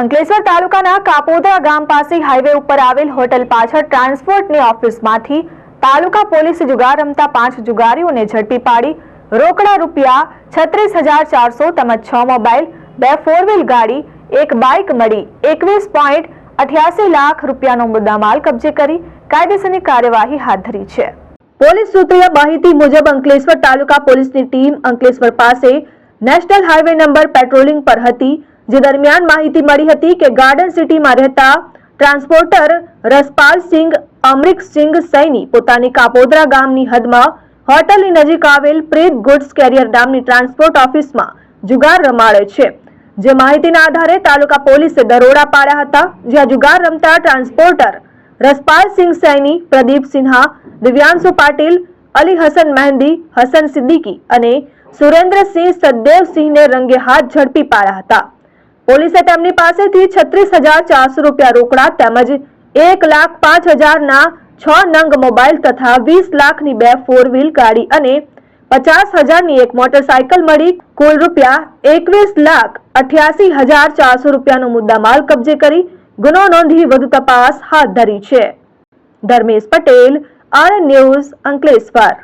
અંકલેશ્વર તાલુકાના કાપોદરા ગામ પાસે હાઈવે ઉપર આવેલ હોટલ પાછળ ટ્રાન્સપોર્ટની ઓફિસમાંથી તાલુકા પોલીસ જુગાર રમતા પાંચ જુગારીઓને ઝડપી પાડી. રોકડા રૂપિયા છત્રીસ હજાર ચારસો, તેમજ છ મોબાઈલ, બે ફોર ગાડી, એક બાઇક મળી, એકવીસ પોઈન્ટ અઠ્યાસી લાખ રૂપિયાનો મુદ્દામાલ કબજે કરી કાયદેસરની કાર્યવાહી હાથ ધરી છે. પોલીસ સૂત્રીય માહિતી મુજબ અંકલેશ્વર તાલુકા પોલીસની ટીમ અંકલેશ્વર પાસે નેશનલ હાઈવે નંબર પેટ્રોલિંગ પર હતી. જે દરમિયાન માહિતી મળી હતી કે ગાર્ડન સિટીમાં રહેતા ટ્રાન્સપોર્ટર રસપાલસિંહ અમરીકસિંહ સૈની પોતાની કાપોદરા ગામની હદમાં હોટલની નજીક આવેલ પ્રીત ગુડ્સ કેરિયર નામની ટ્રાન્સપોર્ટ ઓફિસમાં જુગાર રમાડે છે. જે માહિતીના આધારે તાલુકા પોલીસે દરોડા પાડ્યા હતા. જ્યાં જુગાર રમતા ટ્રાન્સપોર્ટર રસપાલસિંહ સૈની, પ્રદીપ સિન્હા, દિવ્યાંશુ પાટીલ, અલી હસન મહેંદી, હસન સિદ્દીકી અને સુરેન્દ્રસિંહ સદદેવસિંહને રંગે હાથ ઝડપી પાડ્યા હતા. પોલીસે તેમની પાસેથી છત્રીસ હજાર ચારસો રૂપિયા રોકડા તેમજ એક લાખ પાંચ હજારના છ નંગ મોબાઈલ તથા વીસ લાખની બે ફોર વ્હીલ ગાડી અને પચાસ હજારની એક મોટરસાયકલ મળી. કુલ રૂપિયા એકવીસ લાખ અઠ્યાસી હજાર ચારસો રૂપિયાનો મુદ્દામાલ કબજે કરી ગુનો નોંધી વધુ તપાસ હાથ ધરી છે. Dharmesh Patel R News Ankleshwar.